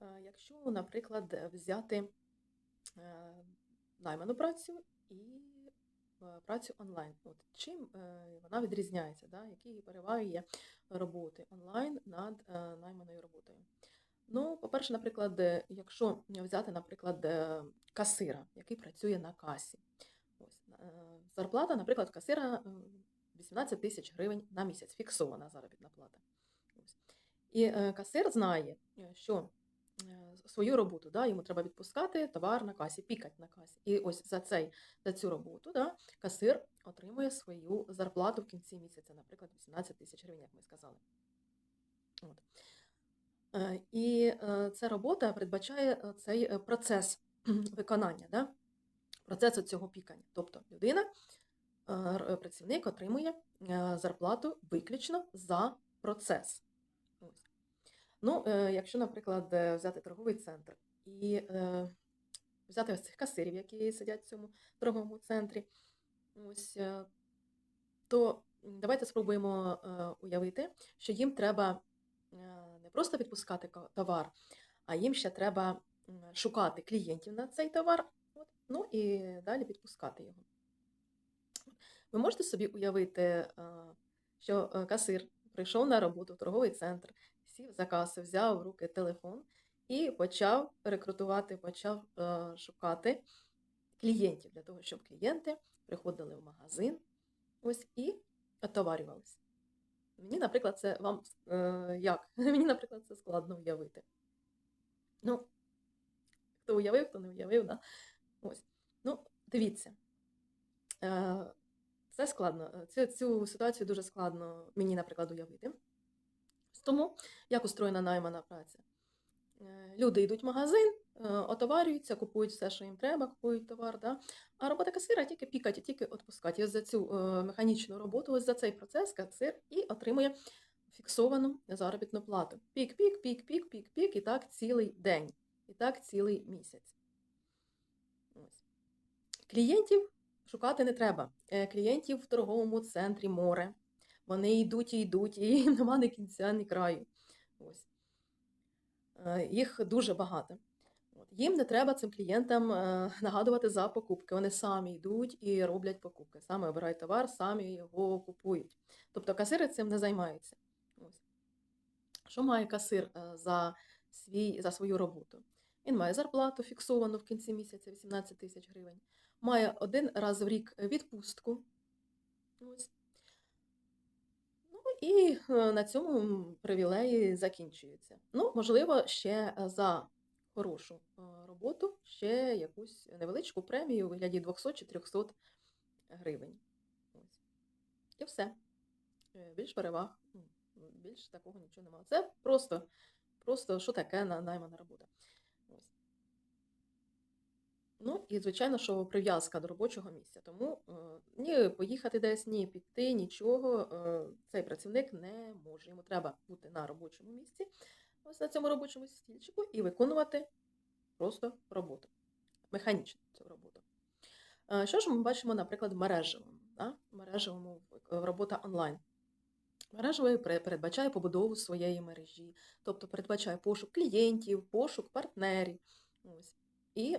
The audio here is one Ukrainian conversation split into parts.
Е, Якщо, наприклад, взяти е, найману працю і е, працю онлайн, от чим е, вона відрізняється, да? які переваги є роботи онлайн над е, найманою роботою? Ну, по-перше, наприклад, е, якщо взяти, наприклад, е, касира, який працює на касі. Ось, е, зарплата, наприклад, касира е, 18 тисяч гривень на місяць, фіксована заробітна плата. Ось. І е, касир знає, е, що е, свою роботу, да, йому треба відпускати товар на касі, пікать на касі. І ось за, цей, за цю роботу да, касир отримує свою зарплату в кінці місяця, наприклад, 18 тисяч гривень, як ми сказали. От. Е, І е, ця робота передбачає е, цей е, процес виконання, да? процесу цього пікання. Тобто людина, е, працівник отримує е, зарплату виключно за процес. Ну, е, якщо, наприклад, е, взяти торговий центр і е, взяти ось цих касирів, які сидять в цьому торговому центрі, ось, то давайте спробуємо уявити, що їм треба не просто відпускати товар, а їм ще треба шукати клієнтів на цей товар, ну і далі відпускати його. Ви можете собі уявити, що касир прийшов на роботу в торговий центр, сів за касу, взяв в руки телефон і почав рекрутувати, почав е, шукати клієнтів для того, щоб клієнти приходили в магазин ось і отоварювалися. Мені, наприклад, це вам е, як? Мені, наприклад, це складно уявити. Ну, хто уявив, хто не уявив, да? Ось. Ну, дивіться. Е, Це складно. Цю, цю ситуацію дуже складно мені, наприклад, уявити. Тому як устроєна наймана праця? Е, Люди йдуть в магазин, е, отоварюються, купують все, що їм треба, купують товар. Да? А робота касира тільки пікати, тільки відпускати. І ось за цю е, механічну роботу, ось за цей процес касир і отримує фіксовану заробітну плату. Пік, пік, пік, пік, пік, і так цілий день, і так цілий місяць. Ось. Клієнтів шукати не треба. Клієнтів в торговому центрі море. Вони йдуть і йдуть, і нема ні кінця, ні краю. Ось. Е, Їх дуже багато. Їм не треба цим клієнтам е, нагадувати за покупки. Вони самі йдуть і роблять покупки, самі обирають товар, самі його купують. Тобто касири цим не займаються. Що має касир е, за, свій, за свою роботу? Він має зарплату фіксовану в кінці місяця 18 тисяч гривень, має один раз в рік відпустку. Ось. І е, на цьому привілеї закінчуються. Ну, можливо, ще е, за хорошу е, роботу ще якусь невеличку премію у вигляді 200 чи 300 гривень. Ось. І все. Більш переваг, більш такого нічого немає. Це просто, просто що таке на- наймана робота. Ну, і звичайно, що прив'язка до робочого місця. Тому е, ні поїхати десь, ні піти, нічого е, цей працівник не може. Йому треба бути на робочому місці, ось на цьому робочому стільчику, і виконувати просто роботу, механічну цю роботу. Е, Що ж ми бачимо, наприклад, в мережевому? Да? Мережевому робота онлайн. Мережевий передбачає побудову своєї мережі, тобто передбачає пошук клієнтів, пошук партнерів. Ось. І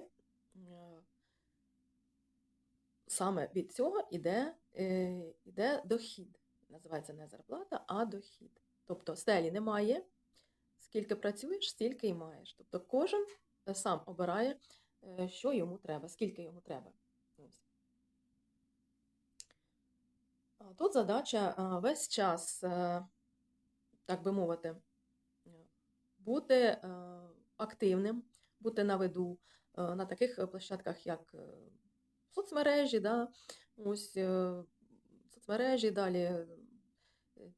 саме від цього йде, е, йде дохід. Називається не зарплата, а дохід. Тобто стелі немає, скільки працюєш, стільки й маєш. Тобто кожен е, сам обирає, е, що йому треба, скільки йому треба. Тут задача весь час, е, так би мовити, е, бути е, активним, бути на виду е, на таких е, площадках, як е, соцмережі, да? Ось е, соцмережі, далі е,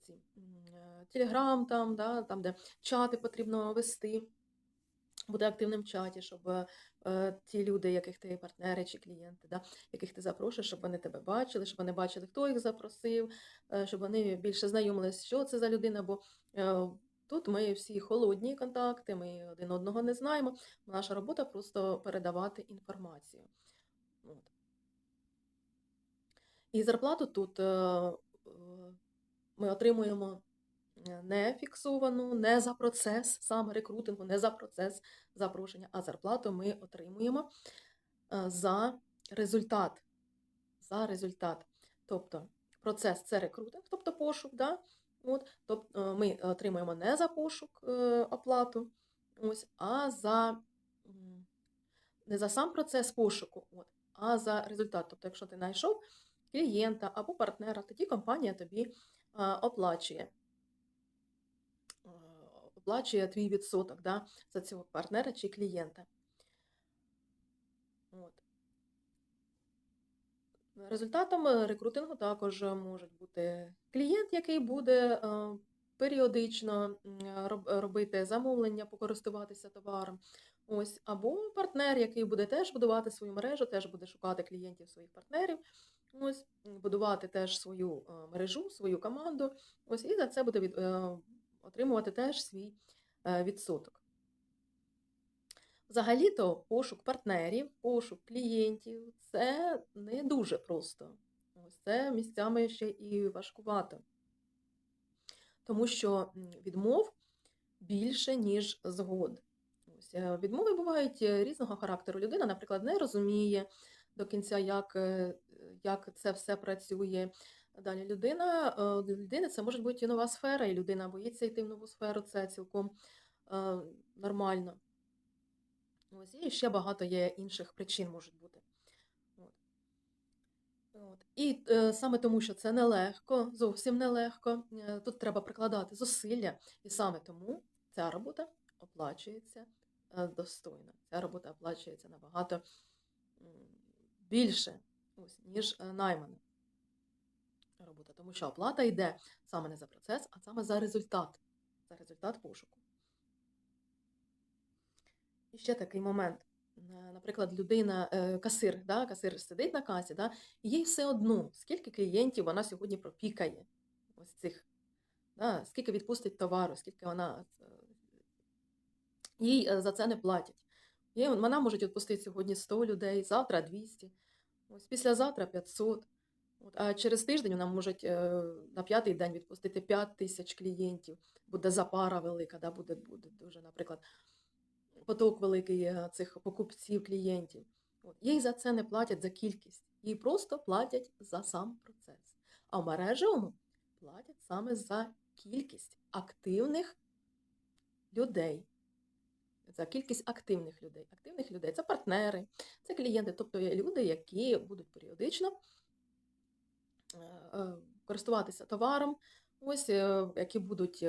ці е, Телеграм, там, да? там, де чати потрібно вести. Бути активним в чаті, щоб е, ті люди, яких ти партнери чи клієнти, да, яких ти запрошуєш, щоб вони тебе бачили, щоб вони бачили, хто їх запросив, е, щоб вони більше знайомились, що це за людина. Бо е, тут ми всі холодні контакти, ми один одного не знаємо. Наша робота просто передавати інформацію. От. І зарплату тут е, е, ми отримуємо е, не фіксовану, не за процес саме рекрутингу, не за процес запрошення, а зарплату ми отримуємо за результат. За результат. Тобто процес це рекрутинг, тобто пошук. Да? От, тобто ми отримуємо не за пошук е, оплату, ось, а за не за сам процес пошуку, от, а за результат. Тобто, якщо ти знайшов клієнта або партнера, тоді компанія тобі оплачує. е, Оплачує твій відсоток да, за цього партнера чи клієнта. От. Результатом рекрутингу також можуть бути клієнт, який буде е, періодично робити замовлення, покористуватися товаром. Ось, або партнер, який буде теж будувати свою мережу, теж буде шукати клієнтів своїх партнерів, ось, будувати теж свою е, мережу, свою команду. Ось, і за це буде від, е, отримувати теж свій відсоток. Взагалі-то пошук партнерів, пошук клієнтів це не дуже просто. Це місцями ще і важкувато. Тому що відмов більше, ніж згод. Ось, е, відмови бувають е, різного характеру. Людина, наприклад, не розуміє до кінця, як, е, як це все працює. Далі людина, людини це може бути і нова сфера, і людина боїться йти в нову сферу, це цілком нормально. Ось, і ще багато є інших причин можуть бути. От. От. І е, саме тому, що це нелегко, зовсім нелегко, е, тут треба прикладати зусилля, і саме тому ця робота оплачується е, достойно. Ця робота оплачується набагато більше, ось, ніж е, наймана робота, тому що оплата йде саме не за процес, а саме за результат, за результат пошуку. І ще такий момент. Е, Наприклад, людина, е, касир, да, касир сидить на касі, да, і їй все одно, скільки клієнтів вона сьогодні пропікає, ось цих, да, скільки відпустить товару, скільки вона е, їй за це не платять. Їй, вона може відпустити сьогодні 100 людей, завтра 200, ось післязавтра 500. От, а через тиждень вона може на п'ятий день відпустити 5 тисяч клієнтів. Буде запара велика, да, буде, буде дуже, наприклад, поток великий е, цих покупців, клієнтів. Їй за це не платять за кількість, їй просто платять за сам процес. А в мережевому платять саме за кількість активних людей. За кількість активних людей. Активних людей це партнери, це клієнти, тобто є люди, які будуть періодично е, е, користуватися товаром, ось, які будуть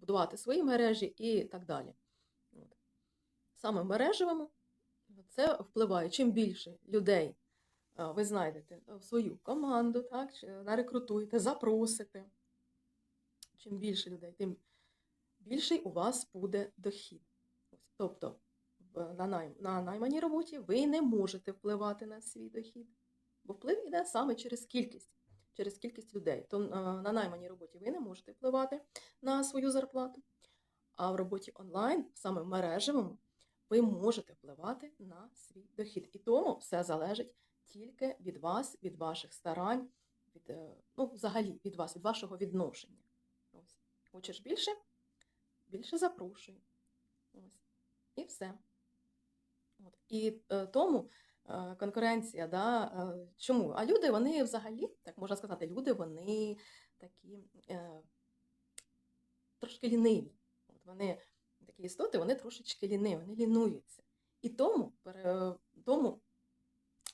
будувати свої мережі і так далі. Саме мережевому це впливає. Чим більше людей е, ви знайдете в свою команду, так, нарекрутуєте, запросите. Чим більше людей, тим більший у вас буде дохід. Тобто на, найм, на найманій роботі ви не можете впливати на свій дохід, бо вплив іде саме через кількість, через кількість людей. То е, на найманій роботі ви не можете впливати на свою зарплату, а в роботі онлайн, саме в мережевому, ви можете впливати на свій дохід. І тому все залежить тільки від вас, від ваших старань, від, е, ну, взагалі від вас, від вашого відношення. Ось. Хочеш більше? Більше запрошуй. Ось. І все. От. І е, тому е, конкуренція, да, чому? А люди, вони взагалі, так можна сказати, люди, вони такі е, трошки ліниві. От вони такі істоти, вони трошечки ліниві, вони лінуються. І тому, тому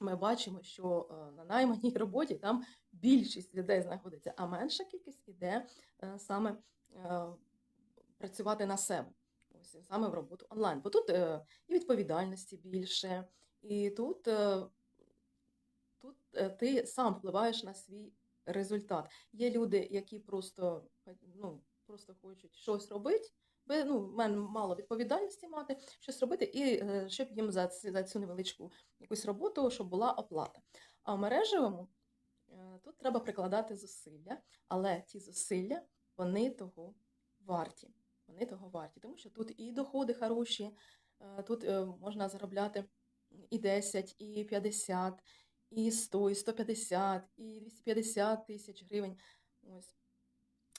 ми бачимо, що е, на найманій роботі там більшість людей знаходиться, а менша кількість іде е, саме е, працювати на себе. Ось саме в роботу онлайн. Бо тут і відповідальності більше, і тут, тут ти сам впливаєш на свій результат. Є люди, які просто, ну, просто хочуть щось робити. Ну, мало відповідальності мати, щось робити, і е, щоб їм за, ці- за цю невеличку якусь роботу, щоб була оплата. А в мережевому е, тут треба прикладати зусилля, але ті зусилля, вони того варті. Вони того варті, тому що тут і доходи хороші, е, тут можна заробляти і 10, і 50, і 100, і 150, і 250 тисяч гривень. Ось.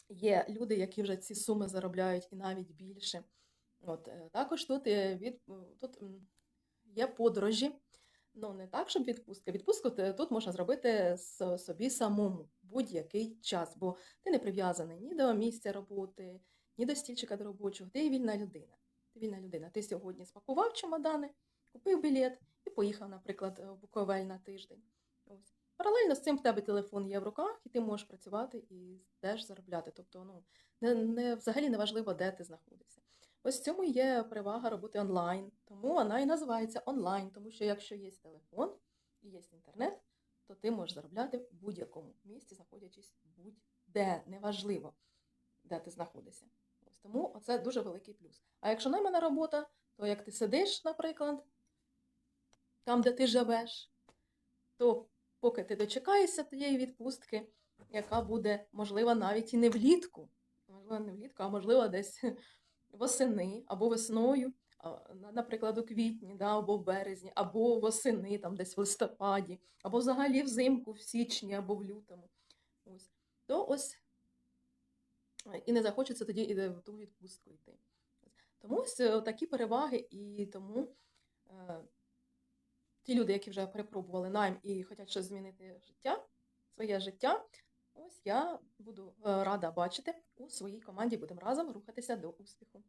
Є люди, які вже ці суми заробляють і навіть більше. От, е, також тут, е, від, тут є подорожі. Ну, не так, щоб відпустка. Відпустку тут можна зробити собі самому будь-який час, бо ти не прив'язаний ні до місця роботи, ні до стільчика до робочого. Ти вільна людина. Ти вільна людина. Ти сьогодні спакував чемодани, купив білет і поїхав, наприклад, в Буковель на тиждень. Паралельно з цим в тебе телефон є в руках, і ти можеш працювати і теж заробляти. Тобто, ну, не, не, взагалі не важливо, де ти знаходишся. Ось в цьому є перевага роботи онлайн. Тому вона і називається онлайн, тому що якщо є телефон і є інтернет, то ти можеш заробляти в будь-якому місці, знаходячись будь-де, неважливо, де ти знаходишся. Ось тому це дуже великий плюс. А якщо наймана робота, то як ти сидиш, наприклад, там, де ти живеш, то поки ти дочекаєшся тієї відпустки, яка буде, можливо, навіть і не влітку, можливо, не влітку, а можливо, десь восени або весною, наприклад, у квітні, да, або в березні, або восени, там десь в листопаді, або взагалі взимку, в січні, або в лютому. Ось. То ось е, і не захочеться тоді і в ту відпустку йти. Тому ось е, такі переваги, і тому е, ті люди, які вже перепробували найм і хочуть щось змінити життя, своє життя, ось я буду е, рада бачити у своїй команді. Будемо разом рухатися до успіху.